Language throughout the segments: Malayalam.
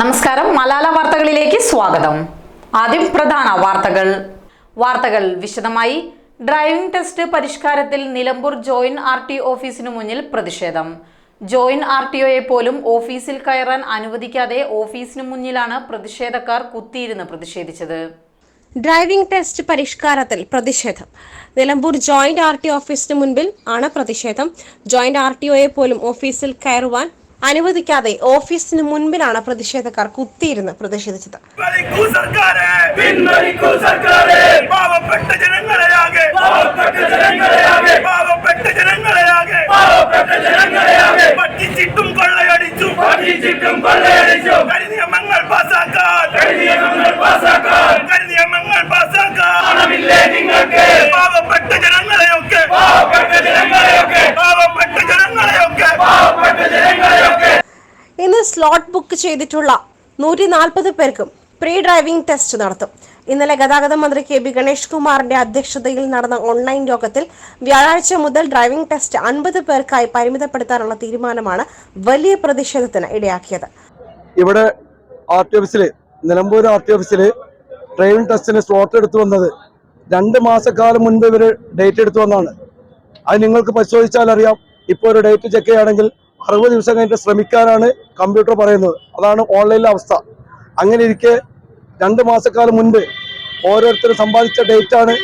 നമസ്കാരം. മലാല വാർത്തകളിലേക്ക് സ്വാഗതം. ആദ്യം പ്രധാന വാർത്തകൾ. വാർത്തകൾ വിശദമായി. ഡ്രൈവിംഗ് ടെസ്റ്റ് പരിഷ്കാരത്തിൽ നിലമ്പൂർ ജോയിന്റ് ആർ ടി ഓഫീസിനു മുന്നിൽ പ്രതിഷേധം. ജോയിന്റ് ആർ ടി ഒയെ പോലും ഓഫീസിൽ കയറാൻ അനുവദിക്കാതെ ഓഫീസിനു മുന്നിലാണ് പ്രതിഷേധക്കാർ കുത്തിയിരുന്ന് പ്രതിഷേധിച്ചത്. ഡ്രൈവിംഗ് ടെസ്റ്റ് പരിഷ്കാരത്തിൽ പ്രതിഷേധം. നിലമ്പൂർ ജോയിന്റ് ആർ ടി ഓഫീസിന് മുൻപിൽ ആണ് പ്രതിഷേധം. ജോയിന്റ് ആർ ടി ഒയെ പോലും ഓഫീസിൽ കയറുവാൻ അനുവദിക്കാതെ ഓഫീസിന് മുൻപിലാണ് പ്രതിഷേധക്കാർ കുത്തിയിരുന്ന് പ്രതിഷേധിച്ചത്. പറ്റിച്ചിട്ടും കൊള്ളയടിച്ചു. പറ്റിച്ചിട്ടും കൊള്ളയടിച്ചു. കരിനിയമങ്ങൾ പാസാക്കാൻ. പാസാക്കാൻ. കരിനിയമങ്ങൾ പാസാക്കാൻ. പണമില്ലേ നിങ്ങൾക്ക്? പാവപ്പെട്ട ജനങ്ങളെയൊക്കെ. പാവപ്പെട്ട ജനങ്ങളെയൊക്കെ. പാവപ്പെട്ട ജനങ്ങളെയൊക്കെ പാവപ്പെട്ട ജനങ്ങളെയൊക്കെ ഇന്ന് സ്ലോട്ട് ബുക്ക് ചെയ്തിട്ടുള്ള നൂറ്റി നാൽപ്പത് പേർക്കും പ്രീ ഡ്രൈവിംഗ് ടെസ്റ്റ് നടത്തും. ഇന്നലെ ഗതാഗത മന്ത്രി കെ ബി ഗണേഷ് കുമാറിന്റെ അധ്യക്ഷതയിൽ നടന്ന ഓൺലൈൻ യോഗത്തിൽ വ്യാഴാഴ്ച മുതൽ ഡ്രൈവിംഗ് ടെസ്റ്റ് അൻപത് പേർക്കായി പരിമിതപ്പെടുത്താനുള്ള തീരുമാനമാണ് വലിയ പ്രതിഷേധത്തിന് ഇടയാക്കിയത്. ഇവിടെ ആർ ടി ഓഫീസിൽ നിലമ്പൂർ ആർ ടി ഓഫീസിൽ ഡ്രൈവിംഗ് ടെസ്റ്റിന് സ്ലോട്ട് എടുത്തു വന്നത് രണ്ട് മാസക്കാലം മുൻപ് ഇവർ ഡേറ്റ് എടുത്തു വന്നാണ് അത് നിങ്ങൾക്ക് പരിശോധിച്ചാൽ അറിയാം ഇപ്പോൾ ഒരു ഡേറ്റ് ചെക്ക് ചെയ്യുകയാണെങ്കിൽ അറുപത് ദിവസം കഴിഞ്ഞിട്ട് ശ്രമിക്കാനാണ് കമ്പ്യൂട്ടർ പറയുന്നത്. അതാണ് ഓൺലൈനിലെ അവസ്ഥ. അങ്ങനെ ഇരിക്കെ രണ്ട് മാസക്കാലം മുൻപ് ഓരോരുത്തരും സമ്പാദിച്ച ഡേറ്റ് ആണ്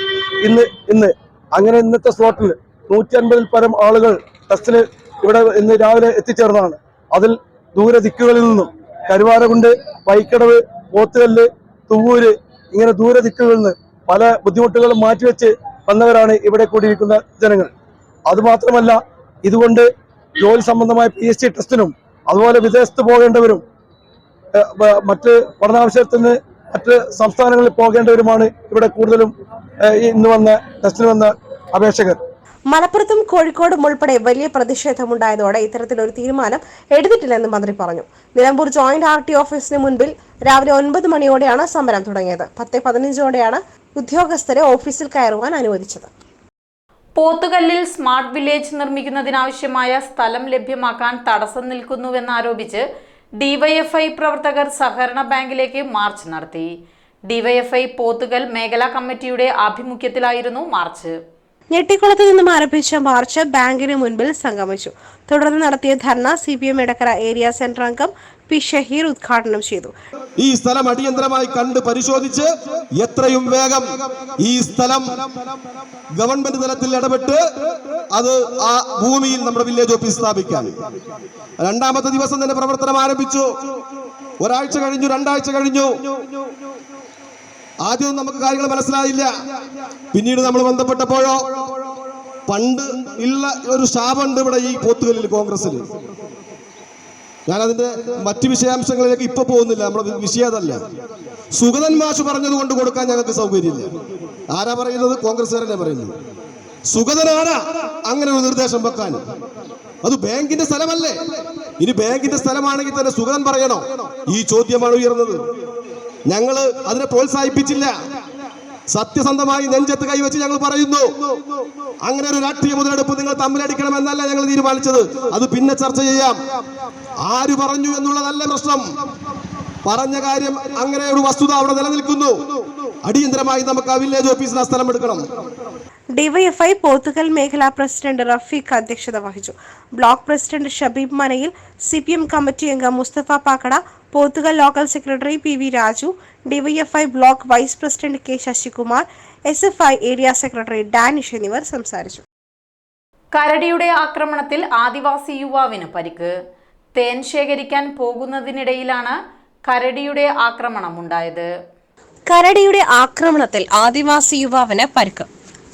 ഇന്ന് ഇന്ന്. അങ്ങനെ ഇന്നത്തെ സ്ലോട്ടിൽ നൂറ്റി അൻപതിൽ പരം ആളുകൾ ടെസ്റ്റിൽ ഇവിടെ ഇന്ന് രാവിലെ എത്തിച്ചേർന്നതാണ്. അതിൽ ദൂര ദിക്കുകളിൽ നിന്നും കരുവാരകുണ്ട് വൈക്കടവ് പോത്തുകല്ല് തുവൂര് ഇങ്ങനെ ദൂര ദിക്കുകളിൽ നിന്ന് പല ബുദ്ധിമുട്ടുകളും മാറ്റിവെച്ച് വന്നവരാണ് ഇവിടെ കൂടിയിരിക്കുന്ന ജനങ്ങൾ. അതുമാത്രമല്ല ഇതുകൊണ്ട് ജോലി സംബന്ധമായ പി എസ് സി ടെസ്റ്റിനും അതുപോലെ വിദേശത്ത് പോകേണ്ടവരും മറ്റ് പഠനാവശ്യത്തിന് മറ്റ് സംസ്ഥാനങ്ങളിൽ പോകേണ്ടവരുമാണ് ഇവിടെ കൂടുതലും ഇന്ന് വന്ന ടെസ്റ്റിന് വന്ന അപേക്ഷകർ. മലപ്പുറത്തും കോഴിക്കോടും ഉൾപ്പെടെ വലിയ പ്രതിഷേധമുണ്ടായതോടെ ഇത്തരത്തിലൊരു തീരുമാനം എടുത്തിട്ടില്ലെന്ന് മന്ത്രി പറഞ്ഞു. നിലമ്പൂർ ജോയിന്റ് ആർ ടി ഓഫീസിന് മുൻപിൽ രാവിലെ ഒൻപത് മണിയോടെയാണ് സമരം തുടങ്ങിയത്. പത്ത് പതിനഞ്ചോടെയാണ് ഉദ്യോഗസ്ഥരെ ഓഫീസിൽ കയറുവാൻ അനുവദിച്ചത്. പോത്തുകല്ലിൽ സ്മാർട്ട് വില്ലേജ് നിർമ്മിക്കുന്നതിനാവശ്യമായ സ്ഥലം ലഭ്യമാക്കാൻ തടസ്സം നിൽക്കുന്നുവെന്നാരോപിച്ച് ഡിവൈഎഫ്ഐ പ്രവർത്തകർ സഹകരണ ബാങ്കിലേക്ക് മാർച്ച് നടത്തി. ഡിവൈഎഫ്ഐ പോത്തുകൽ മേഖലാ കമ്മിറ്റിയുടെ ആഭിമുഖ്യത്തിലായിരുന്നു മാർച്ച്. ഞെട്ടിക്കുളത്ത് നിന്നും ആരംഭിച്ച മാർച്ച് ബാങ്കിന് മുൻപിൽ സംഗമിച്ചു. തുടർന്ന് നടത്തിയ ധർണ C P M Edakkara area centre അംഗം പി ഷഹീർ ഉദ്ഘാടനം ചെയ്തു. ഈ സ്ഥലം അടിയന്തരമായി കണ്ട് പരിശോധിച്ച് എത്രയും വേഗം ഈ സ്ഥലം ഗവൺമെന്റ് തലത്തിൽ ഇടപെട്ട് അത് ആ ഭൂമിയിൽ നമ്മുടെ വില്ലേജ് ഓഫീസ് സ്ഥാപിക്കാൻ. രണ്ടാമത്തെ ദിവസം തന്നെ പ്രവർത്തനം ആരംഭിച്ചു. ഒരാഴ്ച കഴിഞ്ഞു രണ്ടാഴ്ച കഴിഞ്ഞു. ആദ്യം നമുക്ക് കാര്യങ്ങൾ മനസ്സിലായില്ല. പിന്നീട് നമ്മൾ ബന്ധപ്പെട്ടപ്പോഴോ പണ്ട് ഉള്ള ഒരു ശാപമുണ്ട് ഇവിടെ ഈ പോത്തുകല്ലിൽ കോൺഗ്രസ്സിൽ. ഞാൻ അതിന്റെ മറ്റ് വിഷയാംശങ്ങളിലേക്ക് ഇപ്പൊ പോകുന്നില്ല നമ്മുടെ വിഷയം അതല്ല സുഗതൻ മാഷ് പറഞ്ഞത് കൊണ്ട് കൊടുക്കാൻ ഞങ്ങൾക്ക് സൗകര്യമില്ല. ആരാ പറയുന്നത്? കോൺഗ്രസ്സുകാരനെ പറയുന്നു. സുഗതനാണ് അങ്ങനെ ഒരു നിർദ്ദേശം വെക്കാൻ. അത് ബാങ്കിന്റെ സ്ഥലമല്ലേ? ഇനി ബാങ്കിന്റെ സ്ഥലമാണെങ്കിൽ തന്നെ സുഗതൻ പറയണോ? ഈ ചോദ്യമാണ് ഉയർന്നത്. ഞങ്ങൾ അതിനെ പ്രോത്സാഹിപ്പിച്ചില്ല. സത്യസന്ധമായി നെഞ്ചത്ത് കൈവച്ച് ഞങ്ങൾ പറയുന്നു. അങ്ങനെ ഒരു രാഷ്ട്രീയ മുതലെടുപ്പ് നിങ്ങൾ തമ്മിലടിക്കണമെന്നല്ല ഞങ്ങൾ തീരുമാനിച്ചത്. അത് പിന്നെ ചർച്ച ചെയ്യാം. ആര് പറഞ്ഞു എന്നുള്ളതല്ല പ്രശ്നം. പറഞ്ഞ കാര്യം അങ്ങനെ ഒരു വസ്തുത അവിടെ നിലനിൽക്കുന്നു. അടിയന്തരമായി നമുക്ക് ആ വില്ലേജ് ഓഫീസിൽ ആ സ്ഥലം എടുക്കണം. ഡിവൈഎഫ്ഐ പോത്തുകൽ മേഖലാ പ്രസിഡന്റ് റഫീഖ് അധ്യക്ഷത വഹിച്ചു. Block president Shabeeb മനയിൽ C committee അംഗം Mustafa Pakkada Pothukal local secretary P V Raju DYFI block vice president K Sasikumar S F I area secretary Danish എന്നിവർ സംസാരിച്ചു. കരടിയുടെ ആക്രമണത്തിൽ ആദിവാസി യുവാവിന് പരിക്ക്. തേൻ ശേഖരിക്കാൻ പോകുന്നതിനിടയിലാണ് കരടിയുടെ ആക്രമണം ആക്രമണമുണ്ടായത്. കരടിയുടെ ആക്രമണത്തിൽ ആദിവാസി യുവാവിന് പരിക്ക്.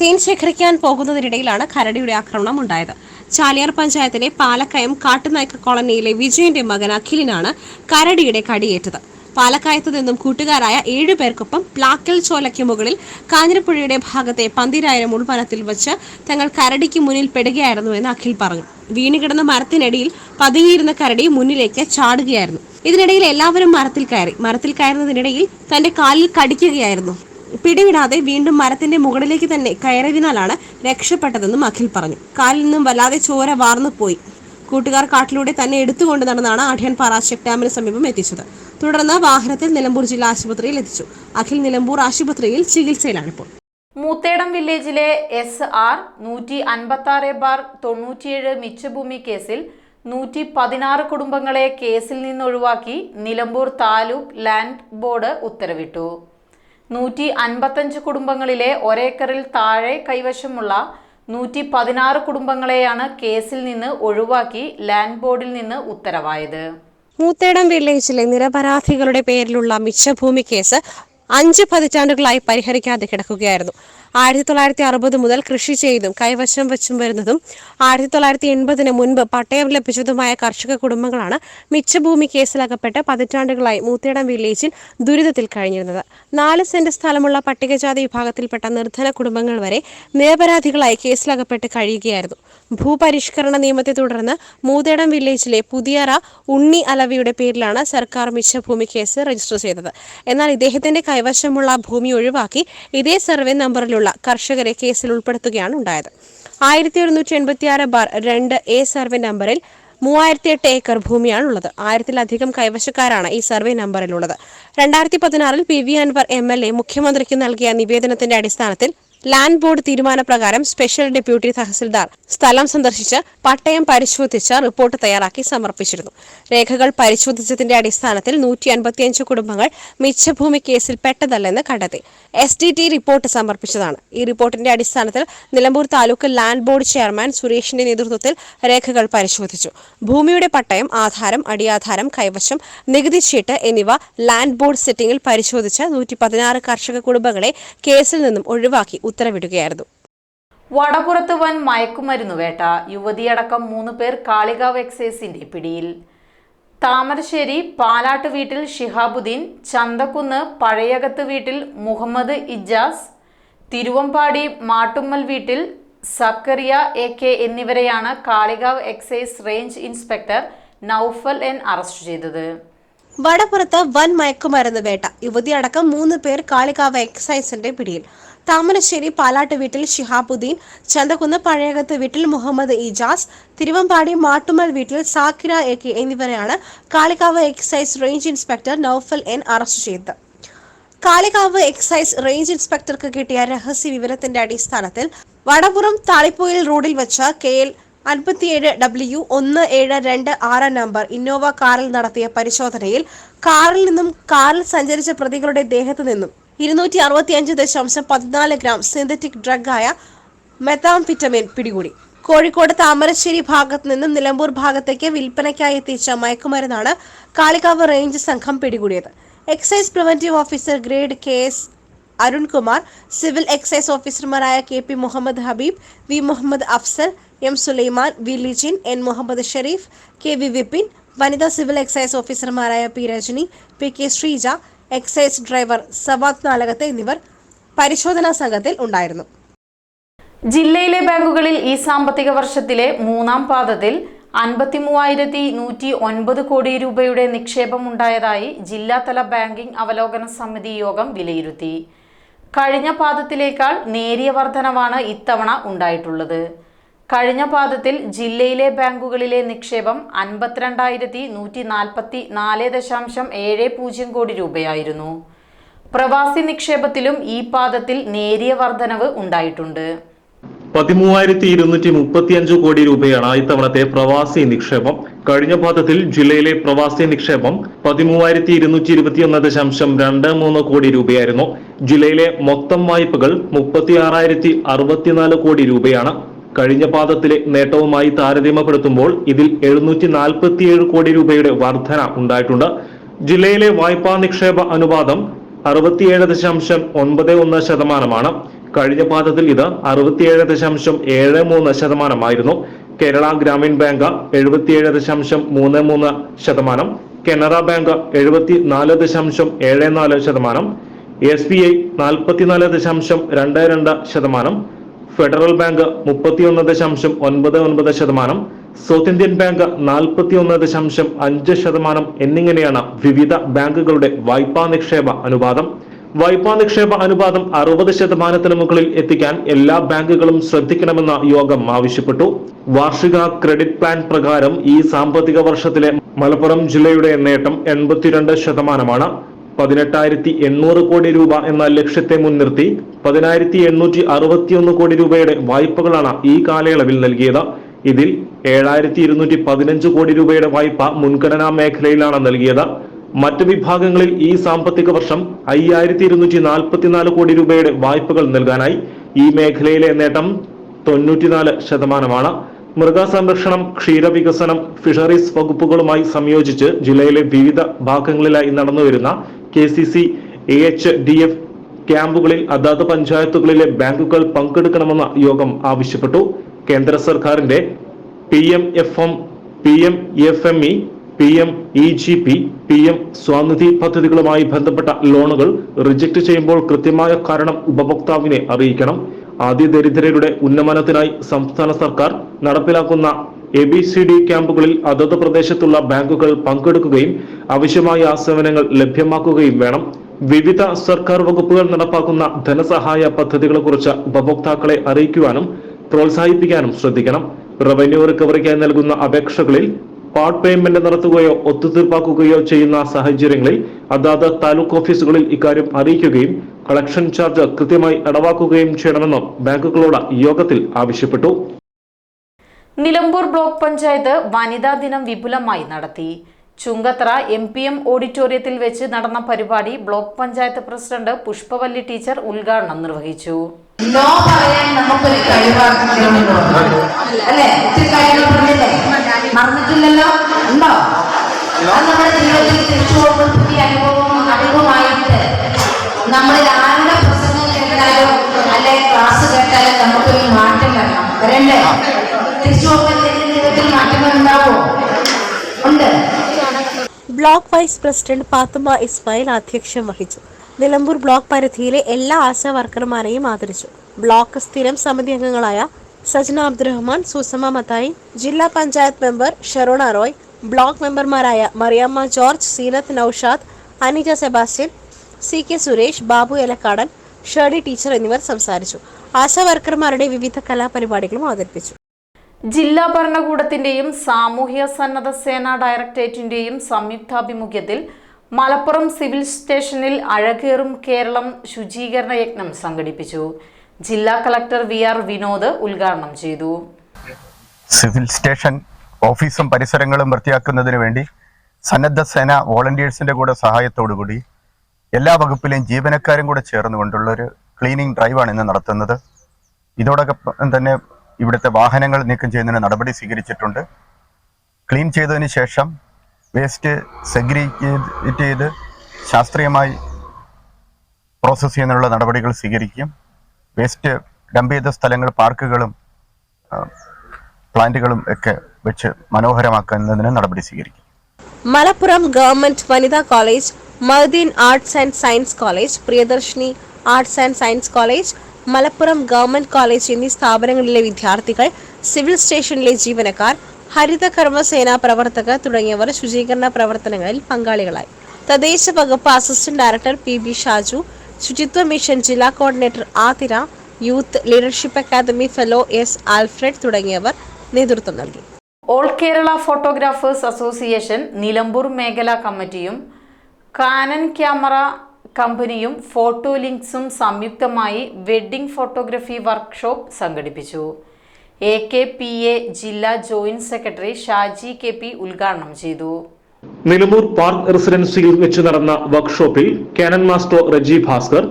തേൻ ശേഖരിക്കാൻ പോകുന്നതിനിടയിലാണ് കരടിയുടെ ആക്രമണം ഉണ്ടായത് ചാലിയാർ പഞ്ചായത്തിലെ പാലക്കയം കാട്ടുനായ്ക്ക കോളനിയിലെ വിജയന്റെ മകൻ അഖിലിനാണ് കരടിയുടെ കടിയേറ്റത്. പാലക്കായത്ത് നിന്നും കൂട്ടുകാരായ ഏഴു പേർക്കൊപ്പം പ്ലാക്കൽ ചോലയ്ക്ക് മുകളിൽ കാഞ്ഞിരപ്പുഴയുടെ ഭാഗത്തെ പന്തിരായിരം ഉൾവനത്തിൽ വെച്ച് തങ്ങൾ കരടിക്ക് മുന്നിൽ പെടുകയായിരുന്നുവെന്ന് അഖിൽ പറഞ്ഞു. വീണുകിടന്ന മരത്തിനിടയിൽ പതുങ്ങിയിരുന്ന കരടി മുന്നിലേക്ക് ചാടുകയായിരുന്നു. ഇതിനിടയിൽ എല്ലാവരും മരത്തിൽ കയറി. മരത്തിൽ കയറുന്നതിനിടയിൽ തന്റെ കാലിൽ കടിക്കുകയായിരുന്നു. പിടിവിടാതെ വീണ്ടും മരത്തിന്റെ മുകളിലേക്ക് തന്നെ കയറിയതിനാലാണ് രക്ഷപ്പെട്ടതെന്നും അഖിൽ പറഞ്ഞു. കാലിൽ നിന്നും വല്ലാതെ ചോര വാർന്നു പോയി. കൂട്ടുകാർ കാട്ടിലൂടെ തന്നെ എടുത്തുകൊണ്ട് നടന്നാണ് ആഢ്യാൻപാറ പാറാശക് ഡാമിന് സമീപം എത്തിച്ചത്. തുടർന്ന് വാഹനത്തിൽ നിലമ്പൂർ ജില്ലാ ആശുപത്രിയിൽ എത്തിച്ചു. അഖിൽ നിലമ്പൂർ ആശുപത്രിയിൽ ചികിത്സയിലാണിപ്പോൾ മൂത്തേടം വില്ലേജിലെ എസ് ആർ നൂറ്റി അൻപത്തി ആറ് ബാർ തൊണ്ണൂറ്റിയേഴ് മിച്ചഭൂമി കേസിൽ നൂറ്റി പതിനാറ് കുടുംബങ്ങളെ കേസിൽ നിന്ന് ഒഴിവാക്കി നിലമ്പൂർ താലൂക്ക് ലാൻഡ് ബോർഡ് ഉത്തരവിട്ടു. നൂറ്റി അൻപത്തഞ്ച് കുടുംബങ്ങളിലെ ഒരേക്കറിൽ താഴെ കൈവശമുള്ള നൂറ്റി പതിനാറ് കുടുംബങ്ങളെയാണ് കേസിൽ നിന്ന് ഒഴിവാക്കി ലാൻഡ് ബോർഡിൽ നിന്ന് ഉത്തരവായത്. മൂത്തേടം വില്ലേജിലെ നിരപരാധികളുടെ പേരിലുള്ള മിച്ചഭൂമി കേസ് അഞ്ച് പതിറ്റാണ്ടുകളായി പരിഹരിക്കാതെ കിടക്കുകയായിരുന്നു. ആയിരത്തി തൊള്ളായിരത്തി അറുപത് മുതൽ കൃഷി ചെയ്തും കൈവശം വെച്ചും വരുന്നതും ആയിരത്തി തൊള്ളായിരത്തി എൺപതിന് മുൻപ് പട്ടയം ലഭിച്ചതുമായ കർഷക കുടുംബങ്ങളാണ് മിച്ചഭൂമി കേസിലകപ്പെട്ട് പതിറ്റാണ്ടുകളായി മൂത്തേടം വില്ലേജിൽ ദുരിതത്തിൽ കഴിഞ്ഞിരുന്നത്. നാല് സെന്റ് സ്ഥലമുള്ള പട്ടികജാതി വിഭാഗത്തിൽപ്പെട്ട നിർധന കുടുംബങ്ങൾ വരെ നിരപരാധികളായി കേസിലകപ്പെട്ട് കഴിയുകയായിരുന്നു. ഭൂപരിഷ്കരണ നിയമത്തെ തുടർന്ന് മൂതേടം വില്ലേജിലെ പുതിയറ ഉണ്ണി അലവിയുടെ പേരിലാണ് സർക്കാർ മിച്ചഭൂമി കേസ് രജിസ്റ്റർ ചെയ്തത്. എന്നാൽ ഇദ്ദേഹത്തിന്റെ കൈവശമുള്ള ഭൂമി ഒഴിവാക്കി ഇതേ സർവേ നമ്പറിലുള്ള കർഷകരെ കേസിൽ ഉൾപ്പെടുത്തുകയാണ് ഉണ്ടായത്. ആയിരത്തി ഒരുന്നൂറ്റി എൺപത്തി ആറ് ബാർ രണ്ട് എ സർവേ നമ്പറിൽ മൂവായിരത്തി എട്ട് ഏക്കർ ഭൂമിയാണുള്ളത്. ആയിരത്തിലധികം കൈവശക്കാരാണ് ഈ സർവേ നമ്പറിലുള്ളത്. രണ്ടായിരത്തി പതിനാറിൽ P V Anvar M L A മുഖ്യമന്ത്രിക്ക് നൽകിയ നിവേദനത്തിന്റെ അടിസ്ഥാനത്തിൽ ലാൻഡ് ബോർഡ് തീരുമാനപ്രകാരം സ്പെഷ്യൽ ഡെപ്യൂട്ടി തഹസിൽദാർ സ്ഥലം സന്ദർശിച്ച് പട്ടയം പരിശോധിച്ച് റിപ്പോർട്ട് തയ്യാറാക്കി സമർപ്പിച്ചിരുന്നു. രേഖകൾ പരിശോധിച്ചതിന്റെ അടിസ്ഥാനത്തിൽ നൂറ്റി അൻപത്തിയഞ്ച് കുടുംബങ്ങൾ മിച്ചഭൂമി കേസിൽ പെട്ടതല്ലെന്ന് കണ്ടെത്തി. എസ് ഡി ടി റിപ്പോർട്ട് സമർപ്പിച്ചതാണ്. ഈ റിപ്പോർട്ടിന്റെ അടിസ്ഥാനത്തിൽ Nilambur taluk land board chairman സുരേഷിന്റെ നേതൃത്വത്തിൽ രേഖകൾ പരിശോധിച്ചു. ഭൂമിയുടെ പട്ടയം ആധാരം അടിയാധാരം കൈവശം നികുതി ചീട്ട് എന്നിവ ലാൻഡ് ബോർഡ് സെറ്റിംഗിൽ പരിശോധിച്ച് നൂറ്റി പതിനാറ് കർഷക കുടുംബങ്ങളെ കേസിൽ നിന്നും ഒഴിവാക്കി ഉത്തരവിടുകയായിരുന്നു. വടപുറത്ത് വൻ മയക്കുമരുന്ന് വേട്ട യുവതിയടക്കം മൂന്ന് പേർ കാളികാവ് എക്സൈസിന്റെ പിടിയിൽ. താമരശ്ശേരി പാലാട്ട് വീട്ടിൽ ഷിഹാബുദ്ദീൻ ചന്തക്കുന്ന് പഴയകത്ത് വീട്ടിൽ മുഹമ്മദ് ഇജാസ് തിരുവമ്പാടി മാട്ടുമ്മൽ വീട്ടിൽ സക്കറിയ എ കെ എന്നിവരെയാണ് Kalikavu excise range inspector Noufal N arrest ചെയ്തത്. വടപ്പുറത്ത് വൻ മയക്കുമരുന്ന് വേട്ട. യുവതിയടക്കം മൂന്ന് പേർ കാളികാവ് എക്സൈസിന്റെ പിടിയിൽ. താമരശ്ശേരി പാലാട്ട് വീട്ടിൽ ഷിഹാബുദ്ദീൻ ചന്തകുന്ന് പഴയകത്ത് വീട്ടിൽ മുഹമ്മദ് ഇജാസ് തിരുവമ്പാടി മാട്ടുമൽ വീട്ടിൽ സാക്കിര എ കെ എന്നിവരെയാണ് Kalikavu excise range inspector Noufal N arrest ചെയ്തത്. കാളികാവ് എക്സൈസ് റേഞ്ച് ഇൻസ്പെക്ടർക്ക് കിട്ടിയ രഹസ്യ വിവരത്തിന്റെ അടിസ്ഥാനത്തിൽ വടപുറം താളിപ്പോയിൽ റോഡിൽ വെച്ച കെ എൽ അൻപത്തിയേഴ് ഡബ്ല്യു ഒന്ന് ഏഴ് രണ്ട് ആറ് നമ്പർ ഇന്നോവ കാറിൽ നടത്തിയ പരിശോധനയിൽ കാറിൽ നിന്നും കാറിൽ സഞ്ചരിച്ച പ്രതികളുടെ ദേഹത്തു നിന്നും ഇരുന്നൂറ്റി അറുപത്തിയഞ്ച് ദശാംശം പതിനാല് ഗ്രാം സിന്തറ്റിക് ഡ്രഗായ മെത്താംഫിറ്റമിൻ പിടികൂടി. കോഴിക്കോട് താമരശ്ശേരി ഭാഗത്ത് നിന്നും നിലമ്പൂർ ഭാഗത്തേക്ക് വിൽപ്പനയ്ക്കായി എത്തിച്ച മയക്കുമരുന്നാണ് കാളികാവ് റേഞ്ച് സംഘം പിടികൂടിയത്. Excise preventive officer grade K S Arunkumar civil excise ഓഫീസർമാരായ K P Muhammad Habeeb V Muhammad Afsal M Sulaiman V Lijin N Muhammad Shareef K V Vipin വനിതാ സിവിൽ എക്സൈസ് ഓഫീസർമാരായ P Rajani P K Sreeja excise driver Savad Nalakath എന്നിവർ പരിശോധനാ സംഘത്തിൽ ഉണ്ടായിരുന്നു. ജില്ലയിലെ ബാങ്കുകളിൽ ഈ സാമ്പത്തിക വർഷത്തിലെ മൂന്നാം പാദത്തിൽ അൻപത്തി മൂവായിരത്തി നൂറ്റി ഒൻപത് കോടി രൂപയുടെ നിക്ഷേപം ഉണ്ടായതായി ജില്ലാതല ബാങ്കിംഗ് അവലോകന സമിതി യോഗം വിലയിരുത്തി. കഴിഞ്ഞ പാദത്തിലേക്കാൾ നേരിയ വർധനവാണ് ഇത്തവണ ഉണ്ടായിട്ടുള്ളത്. കഴിഞ്ഞ പാദത്തിൽ ജില്ലയിലെ ബാങ്കുകളിലെ നിക്ഷേപം അൻപത്തിരണ്ടായിരത്തി നൂറ്റി നാൽപ്പത്തി നാല് ദശാംശം ഏഴ് പൂജ്യം കോടി രൂപയായിരുന്നു. പ്രവാസി നിക്ഷേപത്തിലും ഈ പാദത്തിൽ നേരിയ വർധനവ് ഉണ്ടായിട്ടുണ്ട്. പതിമൂവായിരത്തി ഇരുന്നൂറ്റി മുപ്പത്തിയഞ്ച് കോടി രൂപയാണ് ഇത്തവണത്തെ പ്രവാസി നിക്ഷേപം. കഴിഞ്ഞ പാദത്തിൽ ജില്ലയിലെ പ്രവാസി നിക്ഷേപം പതിമൂവായിരത്തി ഇരുന്നൂറ്റി ഇരുപത്തിയൊന്ന് ദശാംശം രണ്ട് മൂന്ന് കോടി രൂപയായിരുന്നു. ജില്ലയിലെ മൊത്തം വായ്പകൾ മുപ്പത്തി ആറായിരത്തി അറുപത്തിനാല് കോടി രൂപയാണ്. കഴിഞ്ഞ പാദത്തിലെ നേട്ടവുമായി താരതമ്യപ്പെടുത്തുമ്പോൾ ഇതിൽ എഴുന്നൂറ്റി നാൽപ്പത്തിയേഴ് കോടി രൂപയുടെ വർധന ഉണ്ടായിട്ടുണ്ട്. ജില്ലയിലെ വായ്പാ നിക്ഷേപ അനുപാതം അറുപത്തിയേഴ് ദശാംശം ഒൻപത് ഒന്ന് ശതമാനമാണ്. കഴിഞ്ഞ പാദത്തിൽ ഇത് അറുപത്തിയേഴ് ദശാംശം ഏഴ് മൂന്ന് ശതമാനമായിരുന്നു. കേരള ഗ്രാമീൺ ബാങ്ക് എഴുപത്തിയേഴ് ദശാംശം മൂന്ന് മൂന്ന് ശതമാനം. കനറ ബാങ്ക് എഴുപത്തി നാല് ദശാംശം ഏഴ് നാല് ശതമാനം. എസ് ബി ഐ നാൽപ്പത്തിനാല് ദശാംശം രണ്ട് രണ്ട് ശതമാനം. ഫെഡറൽ ബാങ്ക് മുപ്പത്തിയൊന്ന് ദശാംശം ഒൻപത് ഒൻപത് ശതമാനം സൗത്ത് ഇന്ത്യൻ ബാങ്ക് നാൽപ്പത്തിയൊന്ന് ദശാംശം അഞ്ച് ശതമാനം എന്നിങ്ങനെയാണ് വിവിധ ബാങ്കുകളുടെ വായ്പാ നിക്ഷേപ അനുപാതം. വായ്പാ നിക്ഷേപ അനുപാതം അറുപത് ശതമാനത്തിന് മുകളിൽ എത്തിക്കാൻ എല്ലാ ബാങ്കുകളും ശ്രദ്ധിക്കണമെന്ന് യോഗം ആവശ്യപ്പെട്ടു. വാർഷിക ക്രെഡിറ്റ് പ്ലാൻ പ്രകാരം ഈ സാമ്പത്തിക വർഷത്തിലെ മലപ്പുറം ജില്ലയുടെ നേട്ടം എൺപത്തിരണ്ട് ശതമാനമാണ്. പതിനെട്ടായിരത്തി എണ്ണൂറ് കോടി രൂപ എന്ന ലക്ഷ്യത്തെ മുൻനിർത്തി പതിനായിരത്തി എണ്ണൂറ്റി അറുപത്തിയൊന്ന് കോടി രൂപയുടെ വായ്പകളാണ് ഈ കാലയളവിൽ നൽകിയത്. ഇതിൽ ഏഴായിരത്തി ഇരുന്നൂറ്റി പതിനഞ്ച് കോടി രൂപയുടെ വായ്പ മുൻഗണനാ മേഖലയിലാണ് നൽകിയത്. മറ്റു വിഭാഗങ്ങളിൽ ഈ സാമ്പത്തിക വർഷം അയ്യായിരത്തി ഇരുന്നൂറ്റി നാൽപ്പത്തിനാല് കോടി രൂപയുടെ വായ്പകൾ നൽകാനായി ഈ മേഖലയിലെ നേട്ടം തൊണ്ണൂറ്റിനാല് ശതമാനമാണ്. മൃഗസംരക്ഷണം ക്ഷീരവികസനം ഫിഷറീസ് വകുപ്പുകളുമായി സംയോജിച്ച് ജില്ലയിലെ വിവിധ ഭാഗങ്ങളിലായി നടന്നുവരുന്ന K C C A H D F ക്യാമ്പുകളിൽ അതാത് പഞ്ചായത്തുകളിലെ ബാങ്കുകൾ പങ്കെടുക്കണമെന്ന യോഗം ആവശ്യപ്പെട്ടു. കേന്ദ്ര സർക്കാരിന്റെ P M F M P M F M E P M E G P P M Svanidhi പദ്ധതികളുമായി ബന്ധപ്പെട്ട ലോണുകൾ റിജക്ട് ചെയ്യുമ്പോൾ കൃത്യമായ കാരണം ഉപഭോക്താവിനെ അറിയിക്കണം. ആദ്യ ദരിദ്രരുടെ ഉന്നമനത്തിനായി സംസ്ഥാന സർക്കാർ നടപ്പിലാക്കുന്ന എ ബി സി ഡി ക്യാമ്പുകളിൽ അതത് പ്രദേശത്തുള്ള ബാങ്കുകൾ പങ്കെടുക്കുകയും ആവശ്യമായ സേവനങ്ങൾ ലഭ്യമാക്കുകയും വേണം. വിവിധ സർക്കാർ വകുപ്പുകൾ നടപ്പാക്കുന്ന ധനസഹായ പദ്ധതികളെക്കുറിച്ച് ഉപഭോക്താക്കളെ അറിയിക്കുവാനും പ്രോത്സാഹിപ്പിക്കാനും ശ്രദ്ധിക്കണം. റവന്യൂ റിക്കവറിക്കായി നൽകുന്ന അപേക്ഷകളിൽ പാർട്ട് പേയ്മെന്റ് നടത്തുകയോ ഒത്തുതീർപ്പാക്കുകയോ ചെയ്യുന്ന സാഹചര്യങ്ങളിൽ അതാത് താലൂക്ക് ഓഫീസുകളിൽ ഇക്കാര്യം അറിയിക്കുകയും കളക്ഷൻ ചാർജ് കൃത്യമായി അടവാക്കുകയും ചെയ്യണമെന്നും ബാങ്കുകളോട് യോഗത്തിൽ ആവശ്യപ്പെട്ടു. നിലമ്പൂർ ബ്ലോക്ക് പഞ്ചായത്ത് വനിതാ ദിനം വിപുലമായി നടത്തി. ചുങ്കത്തറ എം പി എം ഓഡിറ്റോറിയത്തിൽ വെച്ച് നടന്ന പരിപാടി block panchayat president Pushpavalli teacher ഉദ്ഘാടനം നിർവഹിച്ചു. നോ പറയാൻ നമുക്കൊരു കഴിവാക്കുന്നുണ്ടോ അല്ലെ? ഒത്തിരി കാര്യങ്ങൾ മറന്നിട്ടില്ലല്ലോ? ഉണ്ടോ? നമ്മുടെ ജീവിതത്തിൽ തിരിച്ചു പോകുമ്പോൾ പുതിയ അനുഭവവും അറിവുമായിട്ട് നമ്മൾ ആരുടെ പ്രസംഗം കേട്ടാലോ അല്ലെ ക്ലാസ് കേട്ടാലോ നമുക്കൊരു മാറ്റം വരണം. വരണ്ടേ? Block vice president Pathumma Ismail അധ്യക്ഷം വഹിച്ചു. നിലമ്പൂർ ബ്ലോക്ക് പരിധിയിലെ എല്ലാ ആശാ വർക്കർമാരെയും ആദരിച്ചു. ബ്ലോക്ക് സ്ഥിരം സമിതി അംഗങ്ങളായ സജ്ന അബ്ദുറഹ്മാൻ സുസമ മത്തായി ജില്ലാ പഞ്ചായത്ത് മെമ്പർ ഷെറോണ റോയ് ബ്ലോക്ക് മെമ്പർമാരായ Mariyamma George Seenath Noushad Anija Sebastian C K Suresh Babu Elakkadan Sherdi teacher എന്നിവർ സംസാരിച്ചു. ആശാ വർക്കർമാരുടെ വിവിധ കലാപരിപാടികളും അവതരിപ്പിച്ചു. ജില്ലാ ഭരണകൂടത്തിന്റെയും സാമൂഹ്യ സന്നദ്ധ സേനാ ഡയറക്ടറേറ്റിന്റെയും സംയുക്താഭിമുഖ്യത്തിൽ മലപ്പുറം സിവിൽ സ്റ്റേഷനിൽ അഴകേറും കേരളം ശുചീകരണ യജ്ഞം സംഘടിപ്പിച്ചു. ജില്ലാ കളക്ടർ വി ആർ വിനോദ് ഉദ്ഘാടനം ചെയ്തു. സിവിൽ സ്റ്റേഷൻ ഓഫീസും പരിസരങ്ങളും വൃത്തിയാക്കുന്നതിന് വേണ്ടി സന്നദ്ധ സേന വോളണ്ടിയേഴ്സിന്റെ കൂടെ സഹായത്തോടു കൂടി എല്ലാ വകുപ്പിലെയും ജീവനക്കാരും കൂടെ ചേർന്നുകൊണ്ടുള്ള ഒരു ക്ലീനിങ് ഡ്രൈവാണ് ഇന്ന് നടത്തുന്നത്. ഇതോടൊപ്പം തന്നെ ഇവിടുത്തെ വാഹനങ്ങൾ നീക്കം ചെയ്യുന്നതിന് നടപടി സ്വീകരിച്ചിട്ടുണ്ട്. ക്ലീൻ ചെയ്തതിന് ശേഷം വേസ്റ്റ് സെഗ്രിഗേറ്റ് ചെയ്ത് ശാസ്ത്രീയമായി പ്രോസസ്സ് ചെയ്യുന്നതിനുള്ള നടപടികൾ സ്വീകരിക്കും. വേസ്റ്റ് ഡംപ് ചെയ്ത സ്ഥലങ്ങൾ പാർക്കുകളും പ്ലാന്റുകളും ഒക്കെ വെച്ച് മനോഹരമാക്കുന്നതിന് നടപടി സ്വീകരിക്കും. മലപ്പുറം ഗവൺമെന്റ് വനിതാ college Mahadeen arts and science college Priyadarshini arts and science college Malappuram government college എന്നീ സ്ഥാപനങ്ങളിലെ വിദ്യാർത്ഥികൾ സിവിൽ സ്റ്റേഷനിലെ ജീവനക്കാർ ഹരിത കർമ്മസേനാ പ്രവർത്തകർ തുടങ്ങിയവർ ശുചീകരണ പ്രവർത്തനങ്ങളിൽ പങ്കാളികളായി. തദ്ദേശ വകുപ്പ് assistant director P B Shaju ശുചിത്വ മിഷൻ ജില്ലാ coordinator Athira youth leadership academy fellow S Alfred തുടങ്ങിയവർ നേതൃത്വം നൽകി. All Kerala photographers association Nilambur മേഖലാ കമ്മിറ്റിയും കാനൻ ക്യാമറ കമ്പനിയും ഫോട്ടോ ലിങ്ക്സും സംയുക്തമായി വെഡ്ഡിംഗ് ഫോട്ടോഗ്രഫി വർക്ക്ഷോപ്പ് സംഘടിപ്പിച്ചു. എ കെ പി എ ജില്ലാ joint secretary Shaji K P ഉദ്ഘാടനം ചെയ്തു. നിലമ്പൂർ പാർക്ക് റെസിഡൻസിയിൽ വെച്ച് നടന്ന വർക്ക്ഷോപ്പിൽ Canon master Reji Bhaskar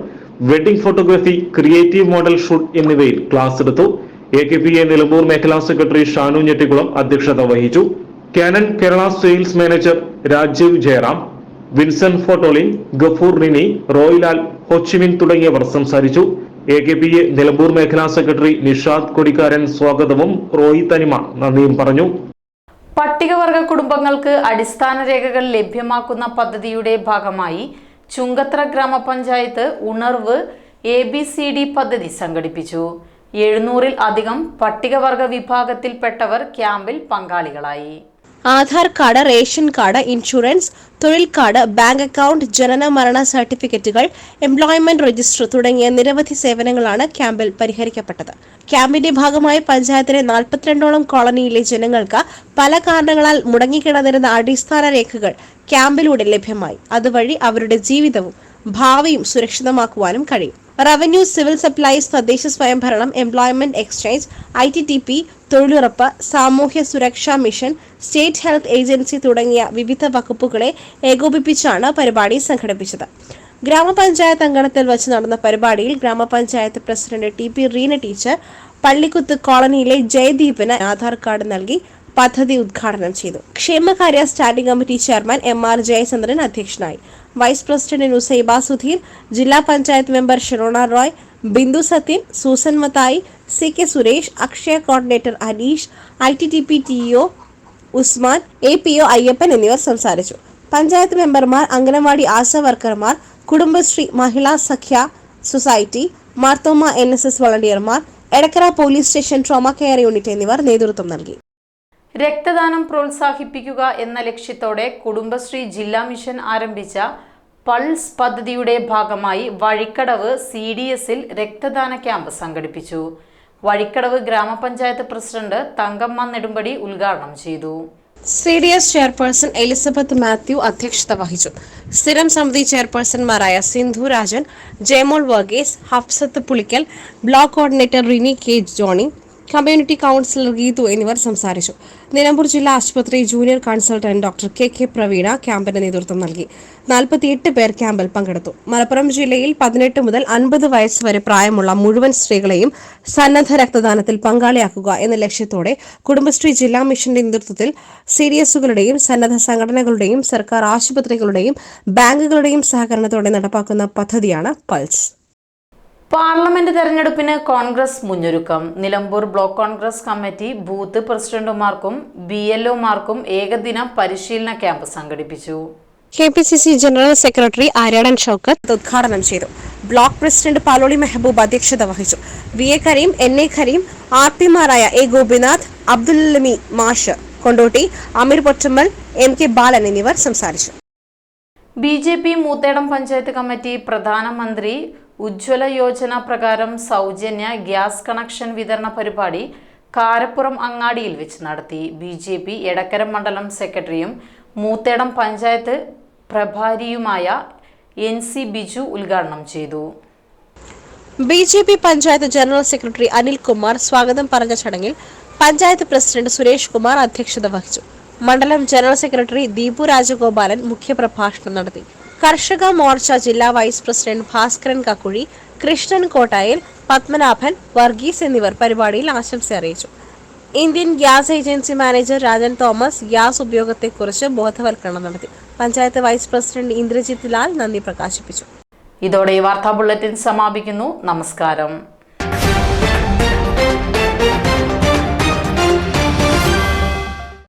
wedding photography creative model shoot എന്നിവയിൽ ക്ലാസ് എടുത്തു. A K P A Nilambur മേഖലാ സെക്രട്ടറി ഷാനു ഞെട്ടിക്കുളം അധ്യക്ഷത വഹിച്ചു. Canon Kerala sales manager Rajeev Jayaram Vincent ഫോട്ടോലിൻ Gafoor Nini Roylal Hochimin തുടങ്ങിയവർ സംസാരിച്ചു. A K P A Nilambur മേഖലാ സെക്രട്ടറി നിഷാദ് കൊടിക്കാരൻ സ്വാഗതവും റോയി തനിമ നന്ദിയും പറഞ്ഞു. പട്ടികവർഗ കുടുംബങ്ങൾക്ക് അടിസ്ഥാന രേഖകൾ ലഭ്യമാക്കുന്ന പദ്ധതിയുടെ ഭാഗമായി ചുങ്കത്ര ഗ്രാമപഞ്ചായത്ത് ഉണർവ് എ ബി സി ഡി പദ്ധതി സംഘടിപ്പിച്ചു. എഴുന്നൂറിൽ അധികം പട്ടികവർഗ വിഭാഗത്തിൽപ്പെട്ടവർ ക്യാമ്പിൽ പങ്കാളികളായി. Aadhaar card ration card insurance തൊഴിൽ കാർഡ് ബാങ്ക് അക്കൗണ്ട് ജനന മരണ സർട്ടിഫിക്കറ്റുകൾ എംപ്ലോയ്മെന്റ് രജിസ്റ്റർ തുടങ്ങിയ നിരവധി സേവനങ്ങളാണ് ക്യാമ്പിൽ പരിഹരിക്കപ്പെട്ടത്. ക്യാമ്പിന്റെ ഭാഗമായി പഞ്ചായത്തിലെ നാൽപ്പത്തിരണ്ടോളം കോളനിയിലെ ജനങ്ങൾക്ക് പല കാരണങ്ങളാൽ മുടങ്ങിക്കിടന്നിരുന്ന അടിസ്ഥാന രേഖകൾ ക്യാമ്പിലൂടെ ലഭ്യമായി. അതുവഴി അവരുടെ ജീവിതവും ഭാവിയും സുരക്ഷിതമാക്കുവാനും കഴിയും. റവന്യൂ സിവിൽ സപ്ലൈസ് തദ്ദേശ സ്വയംഭരണം employment exchange I T T P തൊഴിലുറപ്പ് സാമൂഹ്യ സുരക്ഷാ മിഷൻ സ്റ്റേറ്റ് ഹെൽത്ത് ഏജൻസി തുടങ്ങിയ വിവിധ വകുപ്പുകളെ ഏകോപിപ്പിച്ചാണ് പരിപാടി സംഘടിപ്പിച്ചത്. ഗ്രാമപഞ്ചായത്ത് അങ്കണത്തിൽ വച്ച് നടന്ന പരിപാടിയിൽ ഗ്രാമപഞ്ചായത്ത് president T P Reena teacher Pallikkuthu കോളനിയിലെ ജയദീപിന് ആധാർ കാർഡ് നൽകി പദ്ധതി ഉദ്ഘാടനം ചെയ്തു. ക്ഷേമകാര്യ standing committee chairman M R Jayachandran അധ്യക്ഷനായി. വൈസ് പ്രസിഡന്റ് നുസൈബ സുധീർ ജില്ലാ panchayat member Sherona Roy Bindu Sathyan Susan Mathai C K Suresh Akshaya coordinator Aneesh I T T P T O Usman A P O Ayyappan എന്നിവർ സംസാരിച്ചു. പഞ്ചായത്ത് മെമ്പർമാർ anganwadi ASHA വർക്കർമാർ Kudumbashree Mahila Sakhya society Marthoma N S S വളണ്ടിയർമാർ Edakkara police station trauma care unit എന്നിവർ നേതൃത്വം നൽകി. രക്തദാനം പ്രോത്സാഹിപ്പിക്കുക എന്ന ലക്ഷ്യത്തോടെ കുടുംബശ്രീ ജില്ലാ മിഷൻ ആരംഭിച്ച പൾസ് പദ്ധതിയുടെ ഭാഗമായി വഴിക്കടവ് സി ഡി എസിൽ രക്തദാന ക്യാമ്പ് സംഘടിപ്പിച്ചു. വഴിക്കടവ് ഗ്രാമപഞ്ചായത്ത് പ്രസിഡന്റ് തങ്കമ്മ നെടുമ്പടി ഉദ്ഘാടനം ചെയ്തു. C D S chairperson Elizabeth Mathew അധ്യക്ഷത വഹിച്ചു. സ്ഥിരം സമിതി ചെയർപേഴ്സൺമാരായ Sindhu Rajan Jayamol Varghese Hafsath Pulikkal block coordinator Rini K Johny community counsellor Geethu എന്നിവർ സംസാരിച്ചു. നിലമ്പൂർ ജില്ലാ ആശുപത്രി junior consultant doctor K K Praveena ക്യാമ്പിന് നേതൃത്വം നൽകി. നാൽപ്പത്തിയെട്ട് പേർ ക്യാമ്പിൽ പങ്കെടുത്തു. മലപ്പുറം ജില്ലയിൽ പതിനെട്ട് മുതൽ അൻപത് വയസ്സ് വരെ പ്രായമുള്ള മുഴുവൻ സ്ത്രീകളെയും സന്നദ്ധ രക്തദാനത്തിൽ പങ്കാളിയാക്കുക എന്ന ലക്ഷ്യത്തോടെ കുടുംബശ്രീ ജില്ലാ മിഷന്റെ നേതൃത്വത്തിൽ സിഡിഎസുകളുടെയും സന്നദ്ധ സംഘടനകളുടെയും സർക്കാർ ആശുപത്രികളുടെയും ബാങ്കുകളുടെയും സഹകരണത്തോടെ നടപ്പാക്കുന്ന പദ്ധതിയാണ് പൾസ്. പാർലമെന്റ് തെരഞ്ഞെടുപ്പിന് Congress മുന്നൊരുക്കം. Nilambur block Congress committee booth പ്രസിഡന്റുമാർക്കും B L ഒമാർക്കും ഏകദിന പരിശീലന ക്യാമ്പ് സംഘടിപ്പിച്ചു. K P C C general secretary Aryadan Shoukath ഉദ്ഘാടനം ചെയ്തു. ബ്ലോക്ക് പ്രസിഡന്റ് പാലോളി മെഹബൂബ് അധ്യക്ഷത വഹിച്ചു. V A Kareem N A Kareem R പിമാരായ A Gopinath അബ്ദുല്ലമി മാഷ് കൊണ്ടോട്ടി അമീർ പൊറ്റമ്മൽ എം കെ ബാലൻ എന്നിവർ സംസാരിച്ചു. B J P Moothedam panchayat committee പ്രധാനമന്ത്രി ഉജ്ജ്വല യോജന പ്രകാരം സൗജന്യ ഗ്യാസ് കണക്ഷൻ വിതരണ പരിപാടി കാരപ്പുറം അങ്ങാടിയിൽ വെച്ച് നടത്തി. ബി ജെ പി എടക്കര മണ്ഡലം സെക്രട്ടറിയും മൂത്തേടം പഞ്ചായത്ത് പ്രഭാരിയുമായ എൻ സി ബിജു ഉദ്ഘാടനം ചെയ്തു. B J P panchayat general secretary Anilkumar സ്വാഗതം പറഞ്ഞ ചടങ്ങിൽ പഞ്ചായത്ത് പ്രസിഡന്റ് സുരേഷ് കുമാർ അധ്യക്ഷത വഹിച്ചു. മണ്ഡലം ജനറൽ സെക്രട്ടറി ദീപു രാജഗോപാലൻ മുഖ്യപ്രഭാഷണം നടത്തി. കർഷക മോർച്ച ജില്ലാ വൈസ് പ്രസിഡന്റ് ഭാസ്കരൻ കക്കുഴി കൃഷ്ണൻ കോട്ടായിൽ പത്മനാഭൻ വർഗീസ് എന്നിവർ പരിപാടിയിൽ ആശംസ അറിയിച്ചു. Indian gas agency manager Rajan Thomas gas ഉപയോഗത്തെക്കുറിച്ച് ബോധവൽക്കരണം നടത്തി. പഞ്ചായത്ത് വൈസ് പ്രസിഡന്റ് ഇന്ദ്രജിത് ലാൽ നന്ദി പ്രകാശിപ്പിച്ചു. ഇതോടെ ഈ വാർത്താ ബുള്ളറ്റിൻ സമാപിക്കുന്നു. നമസ്കാരം.